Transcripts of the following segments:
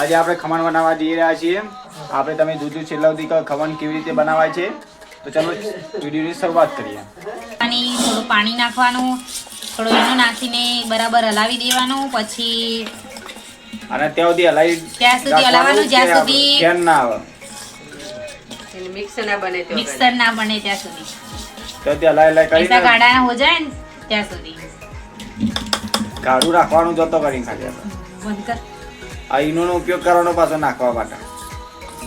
આજે આપણે ખમણ બનાવવા જઈ રહ્યા છીએ. આપણે તમે દૂધું છેલ્લા સુધી કે ખમણ કેવી રીતે બનાવાય છે. તો ચાલો વિડીયોની શરૂઆત કરીએ. પાણી થોડું પાણી નાખવાનું થોડું ઈનો નાખીને બરાબર હલાવી દેવાનું પછી અને ત્યાં સુધી હલાવી ત્યાં સુધી હલાવવાનું, જ્યાં સુધી- ફેન ના આવે. મિક્સર ના બને મિક્સર ના બને ત્યાં સુધી. તો ત્યાં હલાવી હલાવી પૈસા કરીને હો જાય ને ત્યાં સુધી. કાઢું રાખવાનું જતો કરીને ખાલી આપણે. બંધ કર. આ ઈનોનો ઉપયોગ કરવાનો પાછો નાખવા માટે.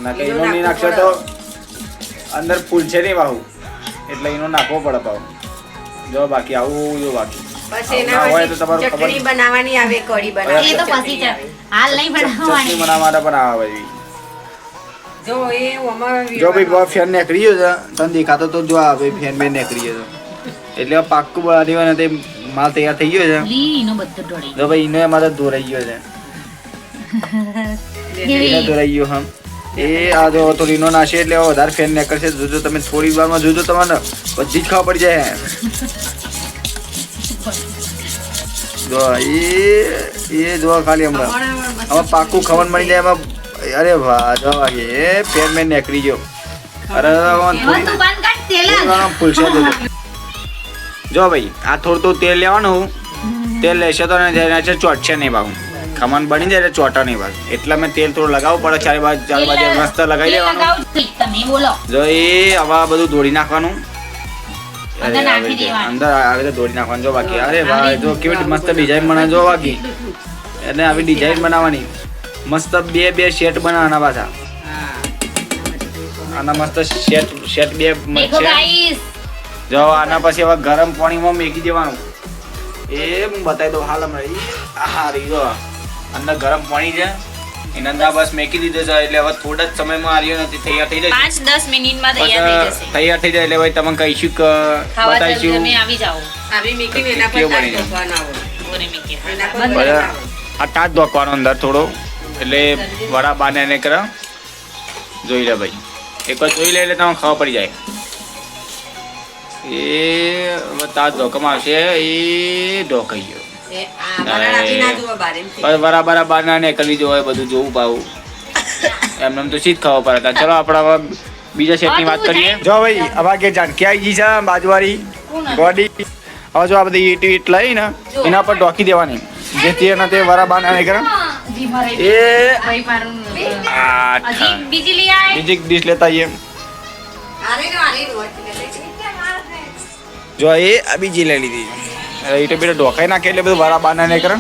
નાખે કે ઈનો ઈનો નહીં નાખશો તો અંદર ફૂલશે નહીં બાહુ. એટલે ઈનો નાખવો પડે બાહુ. જો બાકી આવું જો બાકી. પછી ના હોય તો એના તમારું પછી ચટણી બનાવવાની આવે કઢી બનાવવાની તો પછી ચટણી છે આવે. હાલ નહીં બનાવવાની. બનાવવા પણ આવે જો એ જો ભાઈ બહુ ફેન નીકળી ગયો છે તને દેખાતો તો જો આ ભાઈ ફેન બેન નીકળી ગયો એટલે પાક્કું બનાવી દેવાના તે માલ તૈયાર થઈ ગયો છે. લી ઈનો બધો ઢોળી જો ભાઈ અમારે દોરાઈ ગયો છે. દોરાઈ ગયો હમ. એ આ જો થોડી ના નાશે એટલે વધારે ફેન નીકળશે. જોજો તમે થોડી વારમાં જોજો તમને બધી જ ખાવા પડી જાય જો એ એ જો ખાલી હમણાં. હવે પાક્કું ખબર મળી જાય એમાં અરે વાહ જો એ ફેન મેન નીકળી ગયો. અરે તું ફૂલશે જો ભાઈ આ થોડું તો તેલ લેવાનું. તેલ લેશે તો ને છે ચોટશે નહીં ભાવ ખમણ બની જાય એટલે ચોટા નહીં એટલે મેં તેલ થોડું લગાવવું પડે ચારે બાજુ ચારે બાજુ મસ્ત લગાવી દેવાનું. જો એ હવે બધું દોડી નાખવાનું. અંદર આવી રીતે- રીતે દોડી નાખવાનું. જો બાકી અરે ભાઈ જો કેવી મસ્ત ડિઝાઇન બના જો બાકી. એને આવી ડિઝાઇન બનાવવાની. મસ્ત બે બે શેટ બનાવવાના પાછા. આના મસ્ત શેટ શેટ બે જો આના પછી હવે ગરમ પાણીમાં મેકી દેવાનું. એ હું બતાવી દઉં હાલ હમણાં. આ હા રહી જો. અંદર ગરમ પાણી છે. એના અંદર બસ મેકી દીધો છે. એટલે હવે થોડા જ સમયમાં આર્યો નથી. તૈયાર થઈ જાય પાંચ દસ મિનિટમાં તૈયાર થઈ જશે. તૈયાર થઈ જાય એટલે ભાઈ તમે કહીશું કે બતાવીશું. તમે આવી જાઓ. આવી મૂકીને એના પર તાજ હોય. બોરે મીકી એના પર બધા આ તાજ ધોકવાનો અંદર થોડો. એટલે વડા બાને એને કર. જોઈ લે ભાઈ. એક વાર જોઈ લે એટલે તમને ખબર પડી જાય. એ હવે તાટ ધોકમાં આવશે. એ ઢોકાઈ ગયો બરાબર બારના ને ના નીકળી જવાય બધું જોવું પાવું. એમને એમ તો શીખ ખાવા પડે. તા ચલો આપણે બીજા સેટની વાત કરીએ. જો ભાઈ હવે કે જાન આવી ગઈ છે બાજુવાળી? બોડી હવે જો આ બધી ઈટ ઈટ લઈ ને એના પર ઢોકી દેવાની. જેથી એના તે વરા બાર ના કરે. એ. બીજી ડીશ લેતા આવીએ. જો. એ આ બીજી લઈ લીધી. ઈટે બીટે ઢોકાઈ નાખે એટલે બધું વારા બાના ના જાઓ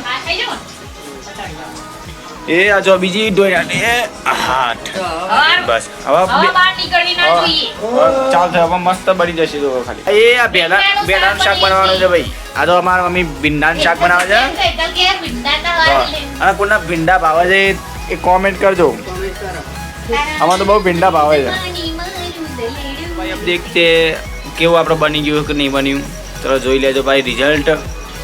એ આ જો બીજી ધોઈ નાખે એ હાથ બસ. હવે ના ચાલ થયો હવે મસ્ત બની જશે તો ખાલી. એ આ ભેડા ભેડાનું શાક બનાવવાનું છે ભાઈ. આ તો અમારા મમ્મી ભીંડાનું શાક બનાવે છે. હા. અને કોના ભીંડા ભાવે છે એ કોમેન્ટ કરજો. આમાં તો બહુ ભીંડા ભાવે છે. ભાઈ દેખતે કેવું આપણે બની ગયું કે નહીં બન્યું? ચલો જોઈ લેજો ભાઈ રિઝલ્ટ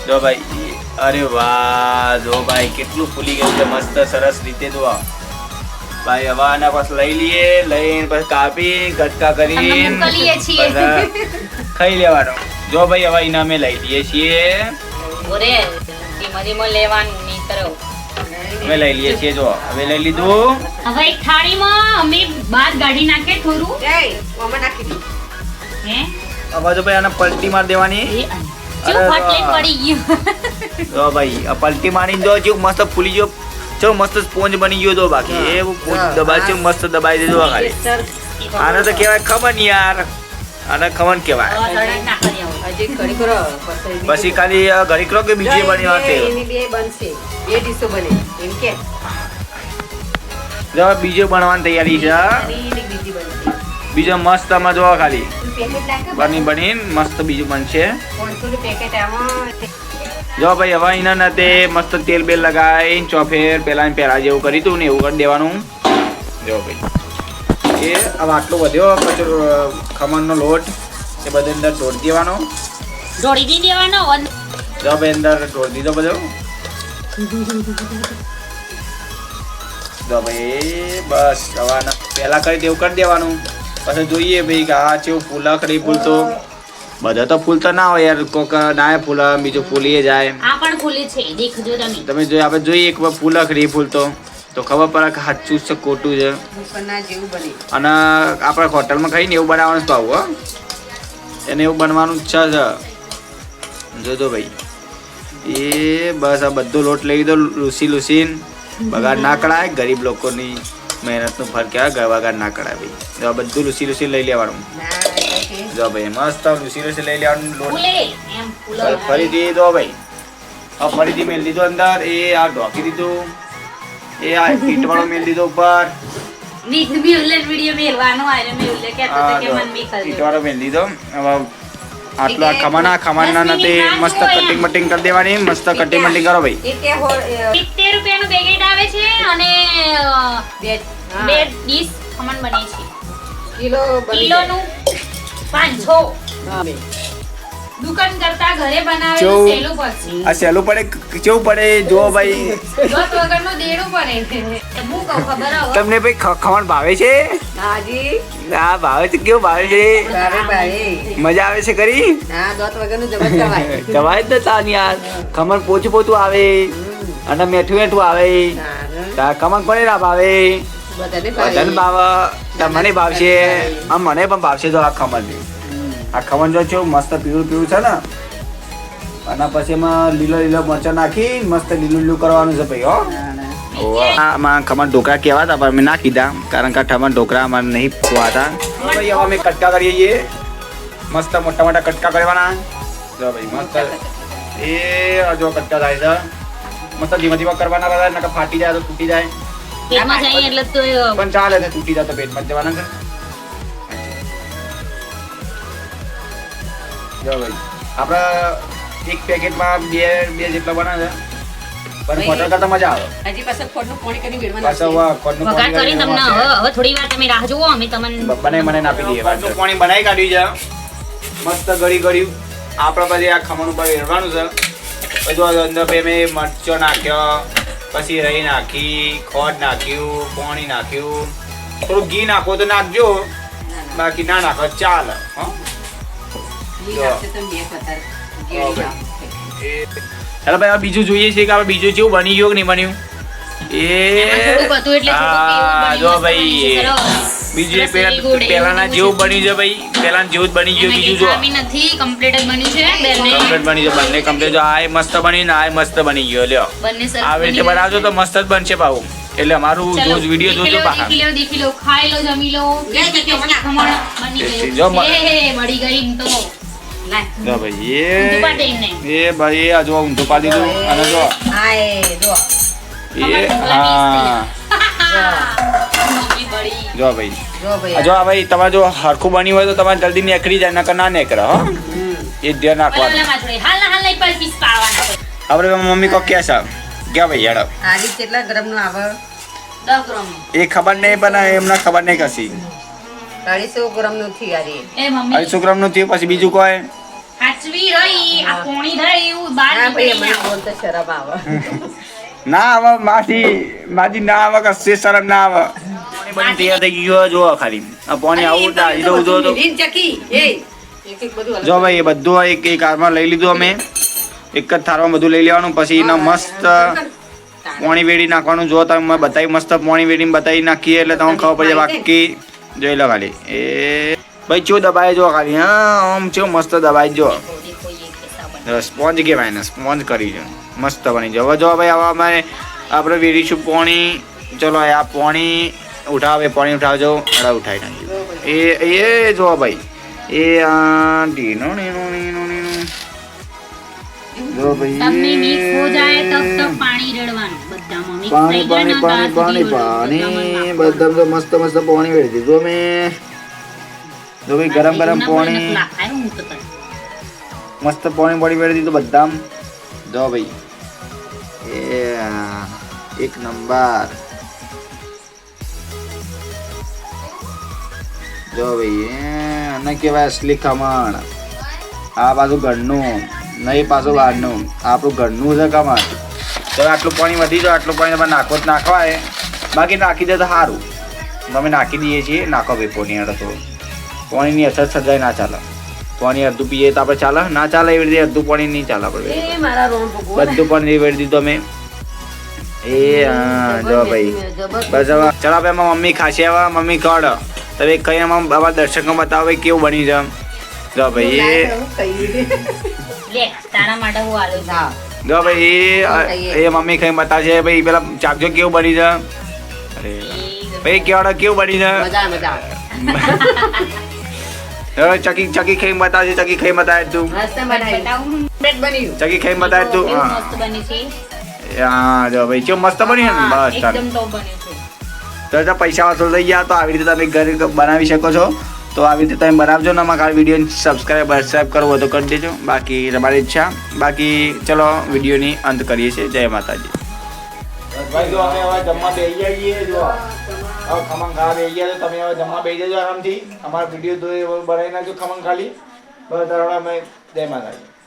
જો ભાઈ અરે વાહ જો ભાઈ કેટલું ફૂલી ગયું છે મસ્ત સરસ રીતે જો ભાઈ હવે આના પાછું લઈ લઈએ લઈને પછી કાપી ગટકા કરી ખાઈ લેવાનો. જો ભાઈ હવે એના અમે લઈ લઈએ છીએ. અમે લઈ લઈએ છીએ જો. હવે લઈ લીધું. હવે એક થાળીમાં અમે બહાર ગાડી નાખે થોડું. નાખી દો. હે? હવે જો ભાઈ આને પલટી માર દેવાની. જો ભાઈ આ પલટી મારીને જો મસ્ત ફૂલી ગયો. જો મસ્ત સ્પોન્જ બની ગયો તો બાકી. એ હા. દબાઈ છે મસ્ત દબાઈ દેજો ખાલી. આને તો કહેવાય નહીં યાર. આને ખમણ કહેવાય. પછી. હજી ઘડી કરો. ખાલી કે બીજી બની વાત બનશે. બે ડીશો બને. એમ કે. જો બીજો બનવાની તૈયારી છે બીજો મસ્ત આમાં જોવા ખાલી. નાખે બની મસ્ત બીજું બનશે. જો ભાઈ હવે એના ના તે મસ્ત તેલ બેલ લગાવી ચોફેર પેલા પેલા જેવું કર્યું તું ને એવું કરી દેવાનું. જો ભાઈ એ હવે આટલો વધ્યો કચરો ખમણનો લોટ એ બધો અંદર ઢોળી દેવાનો. ઢોળી દી દેવાનો જો ભાઈ અંદર ઢોળી દીધો બધો. જો ભાઈ બસ હવે આને પહેલા કરી દેવું કરી દેવાનું. પછી જોઈએ ભાઈ કે આ ચેવું ફૂલા ખરી ફૂલતો. બધા તો ફૂલ તો ના હોય યાર કોક ના ફૂલ બીજું ફૂલીએ જાય. આ પણ ફૂલી છે દેખજો તમે. તમે જો આપણે જોઈએ એક વાર ફૂલા ખરી ફૂલ તો તો ખબર પડે કે સાચું છે ખોટું છે. દુકાનના જેવું બને. અને આપણે હોટલમાં ખાઈને એવું બનાવવાનું તો આવું એને એવું બનવાનું ઈચ્છા છે જોજો ભાઈ. એ બસ આ બધો લોટ લઈ દો લૂસી લૂસીને બગાડ ના કરાય ગરીબ લોકોની. મહેનતનું ફળ કહેવાય બગાડ ના ભાઈ જો આ બધું લૂસી લૂસી લઈ લેવાનું. જો ભાઈ મસ્ત લૂસી લૂસી લઈ લેવાનું લોટ. ફરીથી દો ભાઈ. હવે ફરીથી મેલ દીધો અંદર એ આ ઢોકી દીધું. એ આ ઈટ વાળો મેળ દીધો ઉપર. વીક મ્યુલેટ વિડિયો મેલવાનો આરે મેલે આ કે મન દીધો. હવે આટલો ખમાના ખમાના નથી મસ્ત કટિંગ બટિંગ કરી દેવાની મસ્ત કટિંગ બટિંગ કરો ભાઈ. સિત્તેર રૂપિયાનું પેકેટ આવે છે અને બે બે ડીશ ખમણ બને છે. કિલો કિલોનું પાંચસો. દુકાન કરતા ઘરે બનાવે સહેલું પડશે. આ સહેલું પડે કેવું પડે જો ભાઈ વગરનું દેડું પડે. ખબર તમને ભાઈ ખમણ ભાવે છે? હાજી. આ ભાવે છે કેવું ભાવે છે? મજા આવે છે કરી? હા દોત વગરનું જમત કવાય જ નતા યાર. ખમણ પોચું પોચું આવે. અને મેઠું મેઠું આવે. ખમણ કોને ના ભાવે? બધાને ભાવે. મને ભાવશે. આમ મને પણ ભાવશે તો આ ખમણ આ ખમણ જો છો મસ્ત પીળું પીળું છે ને. અને પછી એમાં લીલો લીલો મરચા નાખી મસ્ત લીલું લીલું કરવાનું છે ભાઈ હો. આમાં ખમણ ઢોકળા કેવા હતા પણ મેં ના કીધા કારણ કે આ ખમણ ઢોકળા અમારે નહીં ખવાતા ભાઈ હવે અમે કટકા કરીએ છીએ. મસ્ત મોટા મોટા કટકા કરવાના. જો ભાઈ મસ્ત. એ જો કટકા થાય છે. મસ્ત ધીમા ધીમા કરવાના બધા નકર ફાટી જાય તો તૂટી જાય. પેટમાં જાય એટલે તો પણ ચાલે છે તૂટી જાય તો પેટમાં જવાના છે. જો ભાઈ આપણે એક પેકેટમાં બે બે જેટલા બનાવે છે. પણ ભાઈ. કરતા મજા આવે. હજી પાછળ ખોટનું પોણી કરી પાછો વેડવાનું વઘાર કરી તમને હવે હવે થોડી વાર તમે રાહ જુઓ અમે તમને બ- મને નાપી દઈએ પાણી બનાવી કાઢ્યું છે. મસ્ત ગળી ગળ્યું. આપણે પછી આ ખમણ ઉપર વેરવાનું છે. બધું અંદર બે મેં મરચો નાખ્યો પછી રહી નાખી ખોડ નાખ્યું પાણી નાખ્યું. થોડું ઘી નાખો તો નાખજો. બાકી ના નાખો ચાલે હં. ઘી નાખશે તો બે વધારે ગેળી હવે. નાખશે. ચાલો ભાઈ હવે બીજું જોઈએ છે કે હવે બીજું કેવું બની ગયું કે નહીં બન્યું? એ જો ભાઈ બીજું પેલા પેલાના જેવું. બન્યું છે ભાઈ પેલા જેવું જ બની ગયું બીજું જો. નથી કમ્પ્લીટ જ બન્યું છે બંને. કમ્પ્લીટ બની છે બંને કમ્પ્લીટ જો આ મસ્ત બની ને આ મસ્ત બની ગયો લ્યો. આવી રીતે બનાવજો તો મસ્ત જ બનશે ભાવ એટલે અમારું ચલો, જો વીડિયો જોજો પાછા દેખી લો, દેખી લો, ખાઈ લો, જમી લો. જો મળી ગઈ તો. જો ભાઈ એ એ ભાઈ આ જો ઊંધું પાડી દઉં. અને જો. એ હા. જો ભાઈ. જો ભાઈ. આ ભાઈ તમારે જો હરખું બન્યું હોય તો તમારે જલ્દી નીકળી જાય નકર ના નીકળે હો. એ ધ્યાન ના હોય. આપણે મમ્મી કો કે છે? ક્યાં ભાઈ હેડો. આ રીત કેટલા ગ્રામનું આવે દસ ગ્રામનું. એ ખબર નહીં પણ એમને ખબર નહીં કશી. અઢીસો ગ્રામનું થી આ રીત. એ મમ્મી. અઢીસો ગ્રામનું થયું પછી બીજું કોઈ? હાચવી રહી આ પોણી રહી એવું બહાર નીકળી મને ના. શરમ આવે. ના આવે માથી માથી ના આવે કશે શરમ ના આવે. બની તૈયાર થઈ ગયું જો ખાલી. આ પાણી આવું તા જો ઉદો તો. લીન ચકી એ. એક એક બધું અલગ જો ભાઈ એ બધું એક એક હારમાં લઈ લીધું અમે. એક જ થારમાં બધું લઈ લેવાનું પછી એના મસ્ત પોણી વેડી નાખવાનું. જો તમે બતાવી મસ્ત પોણી વેડીને બતાવી નાખીએ એટલે તમને ખબર પડે બાકી. જોઈ લો ખાલી. એ. ભાઈ ચો દબાઈ જો ખાલી હા આમ ચો મસ્ત દબાઈ જો. સ્પોન્જ કહેવાય ને સ્પોન્જ કરી જો મસ્ત બની જો હવે જો ભાઈ આવા અમારે આપણે વેરીશું પોણી. ચલો આ પોણી ઉઠાવે પોણી ઉઠાવજો. એડા ઉઠાવી નાખ્યું એ એ જો ભાઈ. એ આ ઢીનો નીનો નીનો નીનો જો ભાઈ તમને મિક્સ હો જાય તબ તક પાણી રેડવાનું. બધામાં પાણી પાણી પાણી પાણી. બધા મસ્ત મસ્ત પાણી વેડી દીધું. મેં જો ભાઈ ગરમ ગરમ પોણી. તો. મસ્ત પાણી પાણી વેડી દીધું બધામ. જો ભાઈ એ એક નંબર. જો ભાઈ એ આને કહેવાય અસલી ખમણ. આ પાછું ઘરનું નહીં પાછું બહારનું. આપણું ઘરનું છે ખમણ. તો આટલું પાણી વધી જાય આટલું પાણી તમારે નાખો જ નાખવાય. બાકી નાખી દે તો સારું. તમે નાખી દઈએ છીએ નાખો ભાઈ પોની અડો તો. પાણીની અસર સજાય ના ચાલે. પાણી અડધું પીએ તો આપણે ચાલે. ના ચાલે એવી રીતે અડધું પાણી નહીં ચાલે આપણે. એ મારા રોમ બધું પાણી વેડી દીધું અમે. એ હા જો ભાઈ. બસ હવે ચાલો આપણે એમાં મમ્મી ખાસી આવે મમ્મી કડ તમે કઈ એમાં બાબા દર્શકો બતાવે કેવું બની છે જો ભાઈ એ. તારા માટે હું આલું છું. હા. જો ભાઈ એ એ મમ્મી કઈ બતાવશે ભાઈ પેલા ચાકજો કેવું બની છે અરે ભાઈ કેવાડો કેવું બની છે મજા મજા. ચકી ચકી ખાઈ બતાવજે ચકી ખાઈ બતાવે તું. ચકી ખાઈ બતાવે તું. હા. મસ્ત બની છે. હા જો ભાઈ કેવું મસ્ત બની ને? બસ ચાલ. એકદમ ટોપ તો જો પૈસા વસૂલ થઈ ગયા તો આવી રીતે તમે ઘરે બનાવી શકો છો. તો આવી રીતે તમે બનાવજો ને અમારા વીડિયો સબસ્ક્રાઈબ સબસ્ક્રાઈબ કરવો તો કરી દેજો. બાકી તમારી ઈચ્છા. બાકી ચલો વિડીયોની અંત કરીએ છીએ. જય માતાજી. ભાઈ જો અમે હવે જમવા બેસી જઈએ જો. હવે ખમણ ખાવા બેસી ગયા તો તમે હવે જમવા બેસી જજો આરામથી. અમારા વીડિયો બનાવી નાખજો ખમણ ખાલી. બસ અમે જય માતાજી